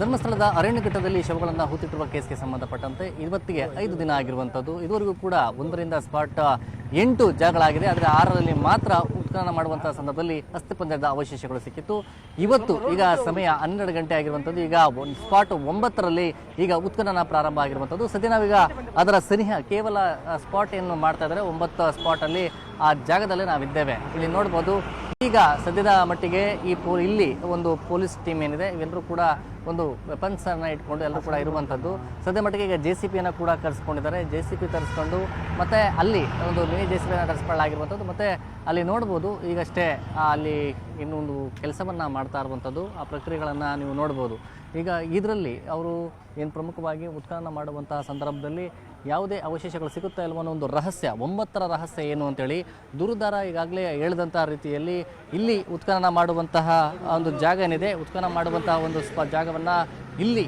ಧರ್ಮಸ್ಥಳದ ಅರಣ್ಯಘಟ್ಟದಲ್ಲಿ ಶವಗಳನ್ನು ಹೂತಿಟ್ಟಿರುವ ಕೇಸ್ಗೆ ಸಂಬಂಧಪಟ್ಟಂತೆ ಇವತ್ತಿಗೆ ಐದು ದಿನ ಆಗಿರುವಂಥದ್ದು. ಇದುವರೆಗೂ ಕೂಡ ಒಂದರಿಂದ ಸ್ಪಾಟ್ ಎಂಟು ಜಾಗಗಳಾಗಿದೆ. ಆದರೆ ಆರರಲ್ಲಿ ಮಾತ್ರ ಉತ್ಖನನ ಮಾಡುವಂತಹ ಸಂದರ್ಭದಲ್ಲಿ ಅಸ್ಥಿಪಂಜರದ ಅವಶೇಷಗಳು ಸಿಕ್ಕಿತ್ತು. ಇವತ್ತು ಈಗ ಸಮಯ ಹನ್ನೆರಡು ಗಂಟೆ ಆಗಿರುವಂಥದ್ದು. ಈಗ ಸ್ಪಾಟ್ ಒಂಬತ್ತರಲ್ಲಿ ಈಗ ಉತ್ಖನನ ಪ್ರಾರಂಭ ಆಗಿರುವಂಥದ್ದು. ಸದ್ಯ ನಾವೀಗ ಅದರ ಸನಿಹ ಕೇವಲ ಸ್ಪಾಟ್ ಏನು ಮಾಡ್ತಾ ಇದ್ದಾರೆ. ಒಂಬತ್ತು ಸ್ಪಾಟಲ್ಲಿ ಆ ಜಾಗದಲ್ಲೇ ನಾವಿದ್ದೇವೆ. ಇಲ್ಲಿ ನೋಡ್ಬೋದು ಈಗ ಸದ್ಯದ ಮಟ್ಟಿಗೆ ಈ ಪೋ ಇಲ್ಲಿ ಒಂದು ಪೊಲೀಸ್ ಟೀಮ್ ಏನಿದೆ, ಇವೆಲ್ಲರೂ ಕೂಡ ಒಂದು ವೆಪನ್ಸ್ ಅನ್ನ ಇಟ್ಕೊಂಡು ಎಲ್ಲರೂ ಕೂಡ ಇರುವಂಥದ್ದು. ಸದ್ಯ ಮಟ್ಟಿಗೆ ಈಗ ಜೆ ಸಿ ಪಿಯನ್ನು ಕೂಡ ಕರೆಸ್ಕೊಂಡಿದ್ದಾರೆ. ಜೆ ಸಿ ಪಿ ತರಿಸ್ಕೊಂಡು ಮತ್ತೆ ಅಲ್ಲಿ ಒಂದು ಮಿನಿ ಜೆ ಸಿ ಪಿಯನ್ನು ತರಿಸ್ಕೊಳ್ಳಾಗಿರುವಂಥದ್ದು ಮತ್ತೆ ಅಲ್ಲಿ ನೋಡ್ಬೋದು, ಈಗಷ್ಟೇ ಅಲ್ಲಿ ಇನ್ನೊಂದು ಕೆಲಸವನ್ನು ಮಾಡ್ತಾ ಇರುವಂಥದ್ದು. ಆ ಪ್ರಕ್ರಿಯೆಗಳನ್ನು ನೀವು ನೋಡ್ಬೋದು. ಈಗ ಇದರಲ್ಲಿ ಅವರು ಏನು ಪ್ರಮುಖವಾಗಿ ಉತ್ಖನನ ಮಾಡುವಂತಹ ಸಂದರ್ಭದಲ್ಲಿ ಯಾವುದೇ ಅವಶೇಷಗಳು ಸಿಗುತ್ತಾ ಇಲ್ವೋ ಅನ್ನೋ ಒಂದು ರಹಸ್ಯ, ಒಂಬತ್ತರ ರಹಸ್ಯ ಏನು ಅಂತೇಳಿ ದುರುದಾರ ಈಗಾಗಲೇ ಹೇಳಿದಂಥ ರೀತಿಯಲ್ಲಿ ಇಲ್ಲಿ ಉತ್ಖನನ ಮಾಡುವಂತಹ ಒಂದು ಜಾಗ ಏನಿದೆ, ಉತ್ಖನನ ಮಾಡುವಂತಹ ಒಂದು ಸ್ಪ, ಜಾಗವನ್ನು ಇಲ್ಲಿ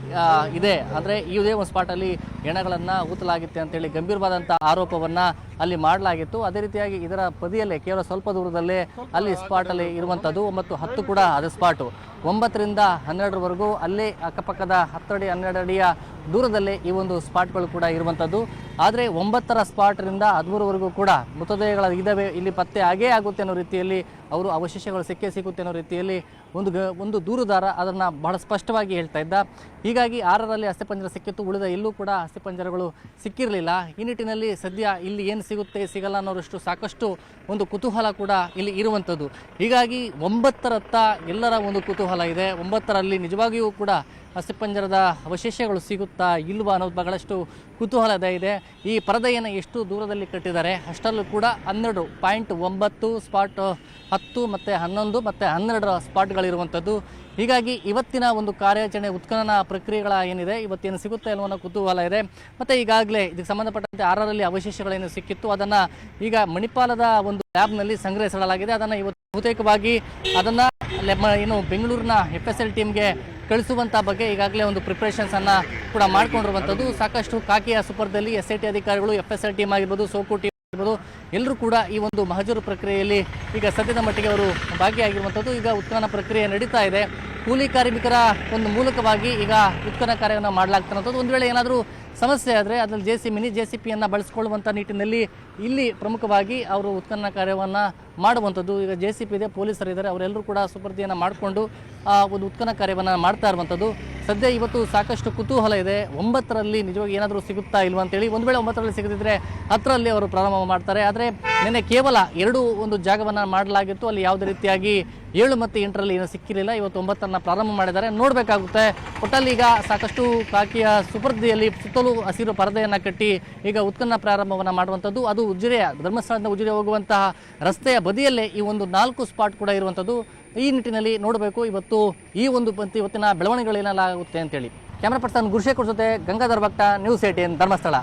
ಇದೆ. ಅಂದರೆ ಇದೇ ಒಂದು ಸ್ಪಾಟಲ್ಲಿ ಹೆಣಗಳನ್ನು ಊತಲಾಗಿತ್ತೆ ಅಂತೇಳಿ ಗಂಭೀರವಾದಂಥ ಆರೋಪವನ್ನು ಅಲ್ಲಿ ಮಾಡಲಾಗಿತ್ತು. ಅದೇ ರೀತಿಯಾಗಿ ಇದರ ಪದಿಯಲ್ಲೇ, ಕೇವಲ ಸ್ವಲ್ಪ ದೂರದಲ್ಲೇ ಅಲ್ಲಿ ಸ್ಪಾಟಲ್ಲಿ ಇರುವಂಥದ್ದು ಮತ್ತು ಹತ್ತು ಕೂಡ ಅದು ಸ್ಪಾಟು ಒಂಬತ್ತರಿಂದ ಹನ್ನೆರಡರವರೆಗೂ ಅಲ್ಲೇ ಅಕ್ಕಪಕ್ಕದ ಹತ್ತಡಿ ಹನ್ನೆರಡು ಅಡಿಯ ದೂರದಲ್ಲೇ ಈ ಒಂದು ಸ್ಪಾಟ್ಗಳು ಕೂಡ ಇರುವಂಥದ್ದು ಆದರೆ ಒಂಬತ್ತರ ಸ್ಪಾಟ್ರಿಂದ ಹದಿಮೂರವರೆಗೂ ಕೂಡ ಮೃತದೇಹಗಳ ಇದ್ದಾವೆ ಇಲ್ಲಿ ಪತ್ತೆ ಆಗೇ ಆಗುತ್ತೆ ಅನ್ನೋ ರೀತಿಯಲ್ಲಿ ಅವರು ಅವಶೇಷಗಳು ಸಿಕ್ಕೇ ಸಿಗುತ್ತೆ ಅನ್ನೋ ರೀತಿಯಲ್ಲಿ ಒಂದು ಒಂದು ದೂರುದಾರ ಅದನ್ನು ಬಹಳ ಸ್ಪಷ್ಟವಾಗಿ ಹೇಳ್ತಾ ಇದ್ದ. ಹೀಗಾಗಿ ಆರರಲ್ಲಿ ಅಸ್ಥಿಪಂಜರ ಸಿಕ್ಕಿತ್ತು, ಉಳಿದ ಎಲ್ಲೂ ಕೂಡ ಅಸ್ಥಿಪಂಜರಗಳು ಸಿಕ್ಕಿರಲಿಲ್ಲ. ಈ ನಿಟ್ಟಿನಲ್ಲಿ ಸದ್ಯ ಇಲ್ಲಿ ಏನು ಸಿಗುತ್ತೆ, ಸಿಗಲ್ಲ ಅನ್ನೋರಷ್ಟು ಸಾಕಷ್ಟು ಒಂದು ಕುತೂಹಲ ಕೂಡ ಇಲ್ಲಿ ಇರುವಂಥದ್ದು. ಹೀಗಾಗಿ ಒಂಬತ್ತರತ್ತ ಎಲ್ಲರ ಒಂದು ಕುತೂಹಲ ಇದೆ. ಒಂಬತ್ತರಲ್ಲಿ ನಿಜವಾಗಿಯೂ ಕೂಡ ಅಸ್ಥಿಪಂಜರದ ಅವಶೇಷಗಳು ಸಿಗುತ್ತಾ ಇಲ್ವಾ ಅನ್ನೋದು ಬಹಳಷ್ಟು ಕುತೂಹಲದ ಇದೆ ಈ ಪರದೆಯನ್ನು ಎಷ್ಟು ದೂರದಲ್ಲಿ ಕಟ್ಟಿದ್ದಾರೆ, ಅಷ್ಟರಲ್ಲೂ ಕೂಡ ಹನ್ನೆರಡು ಪಾಯಿಂಟ್ ಒಂಬತ್ತು ಸ್ಪಾಟ್, ಹತ್ತು ಮತ್ತು ಹನ್ನೊಂದು ಮತ್ತು ಹನ್ನೆರಡರ ಸ್ಪಾಟ್ಗಳಿರುವಂಥದ್ದು. ಹೀಗಾಗಿ ಇವತ್ತಿನ ಒಂದು ಕಾರ್ಯಾಚರಣೆ ಉತ್ಖನನ ಪ್ರಕ್ರಿಯೆಗಳ ಏನಿದೆ, ಇವತ್ತೇನು ಸಿಗುತ್ತೆ ಅನ್ನೋ ಕುತೂಹಲ ಇದೆ. ಮತ್ತು ಈಗಾಗಲೇ ಇದಕ್ಕೆ ಸಂಬಂಧಪಟ್ಟಂತೆ ಆರರಲ್ಲಿ ಅವಶೇಷಗಳೇನು ಸಿಕ್ಕಿತ್ತು, ಅದನ್ನು ಈಗ ಮಣಿಪಾಲದ ಒಂದು ಲ್ಯಾಬ್ನಲ್ಲಿ ಸಂಗ್ರಹಿಸಲಾಗಿದೆ. ಅದನ್ನು ಇವತ್ತು ಬಹುತೇಕವಾಗಿ ಅದನ್ನು ಏನು ಬೆಂಗಳೂರಿನ ಎಫ್ ಎಸ್ ಎಲ್ ಟೀಮ್ಗೆ ಕಳಿಸುವಂಥ ಬಗ್ಗೆ ಈಗಾಗಲೇ ಒಂದು ಪ್ರಿಪ್ರೇಷನ್ಸನ್ನು ಕೂಡ ಮಾಡ್ಕೊಂಡಿರುವಂಥದ್ದು ಸಾಕಷ್ಟು ಕಾಕಿಯ ಸುಪರ್ದಲ್ಲಿ ಎಸ್ ಐ ಟಿ ಅಧಿಕಾರಿಗಳು ಎಫ್ ಎಸ್ ಆರ್ ಟೀಮ್ ಆಗಿರ್ಬೋದು, ಸೋಕು ಟೀಮ್ ಆಗಿರ್ಬೋದು ಎಲ್ಲರೂ ಕೂಡ ಈ ಒಂದು ಮಹಜೂರು ಪ್ರಕ್ರಿಯೆಯಲ್ಲಿ ಈಗ ಸದ್ಯದ ಮಟ್ಟಿಗೆ ಅವರು ಭಾಗಿಯಾಗಿರುವಂಥದ್ದು. ಈಗ ಉತ್ಖನನ ಪ್ರಕ್ರಿಯೆ ನಡೀತಾ ಇದೆ. ಕೂಲಿ ಕಾರ್ಮಿಕರ ಒಂದು ಮೂಲಕವಾಗಿ ಈಗ ಉತ್ಖನ ಕಾರ್ಯವನ್ನು ಮಾಡಲಾಗ್ತಿರೋಂಥದ್ದು ಒಂದು ವೇಳೆ ಏನಾದರೂ ಸಮಸ್ಯೆ ಆದರೆ ಅದರಲ್ಲಿ J C mini J C ಪಿಯನ್ನು ಬಳಸ್ಕೊಳ್ಳುವಂಥ ನಿಟ್ಟಿನಲ್ಲಿ ಇಲ್ಲಿ ಪ್ರಮುಖವಾಗಿ ಅವರು ಉತ್ಖನನ ಕಾರ್ಯವನ್ನು ಮಾಡುವಂಥದ್ದು. ಈಗ ಜೆ ಸಿ ಪಿ ಇದೆ, ಪೊಲೀಸರು ಇದ್ದಾರೆ, ಅವರೆಲ್ಲರೂ ಕೂಡ ಸುಪರ್ದಿಯನ್ನು ಮಾಡಿಕೊಂಡು, ಆ ಒಂದು ಉತ್ಖನ ಕಾರ್ಯವನ್ನು ಮಾಡ್ತಾ ಇರುವಂಥದ್ದು. ಸದ್ಯ ಇವತ್ತು ಸಾಕಷ್ಟು ಕುತೂಹಲ ಇದೆ. ಒಂಬತ್ತರಲ್ಲಿ ನಿಜವಾಗಿ ಏನಾದರೂ ಸಿಗುತ್ತಾ ಇಲ್ವಾ ಅಂತೇಳಿ. ಒಂದು ವೇಳೆ ಒಂಬತ್ತರಲ್ಲಿ ಸಿಗದಿದ್ದರೆ ಹತ್ತರಲ್ಲಿ ಅವರು ಪ್ರಾರಂಭ ಮಾಡ್ತಾರೆ. ಆದರೆ ನಿನ್ನೆ ಕೇವಲ ಎರಡು ಒಂದು ಜಾಗವನ್ನು ಮಾಡಲಾಗಿತ್ತು. ಅಲ್ಲಿ ಯಾವುದೇ ರೀತಿಯಾಗಿ ಏಳು ಮತ್ತು ಎಂಟರಲ್ಲಿ ಏನೂ ಸಿಕ್ಕಿರಲಿಲ್ಲ. ಇವತ್ತು ಒಂಬತ್ತನ್ನು ಪ್ರಾರಂಭ ಮಾಡಿದ್ದಾರೆ. ನೋಡಬೇಕಾಗುತ್ತೆ. ಒಟ್ಟಲ್ಲಿ ಈಗ ಸಾಕಷ್ಟು ಕಾಕಿಯ ಸುಪರ್ದಿಯಲ್ಲಿ ಸುತ್ತಲೂ ಹಸಿರು ಪರದೆಯನ್ನು ಕಟ್ಟಿ ಈಗ ಉತ್ಖನನ ಪ್ರಾರಂಭವನ್ನು ಮಾಡುವಂಥದ್ದು. ಅದು ಉಜಿರೆಯ ಧರ್ಮಸ್ಥಳದಿಂದ ಉಜಿರೆ ಹೋಗುವಂತಹ ರಸ್ತೆಯ ಬದಿಯಲ್ಲೇ ಈ ಒಂದು ನಾಲ್ಕು ಸ್ಪಾಟ್ ಕೂಡ ಇರುವಂಥದ್ದು. ಈ ನಿಟ್ಟಿನಲ್ಲಿ ನೋಡಬೇಕು. ಇವತ್ತು ಈ ಒಂದು ಇವತ್ತಿನ ಬೆಳವಣಿಗೆಗಳು ಆಗುತ್ತೆ ಅಂತೇಳಿ. ಕ್ಯಾಮ್ರಾ ಪರ್ಸನ್ ಗುರುಶೇಖರ್ ಜೊತೆ ಗಂಗಾಧರ್ ಭಕ್ತ, ನ್ಯೂಸ್ ಏಟೀನ್ ಧರ್ಮಸ್ಥಳ.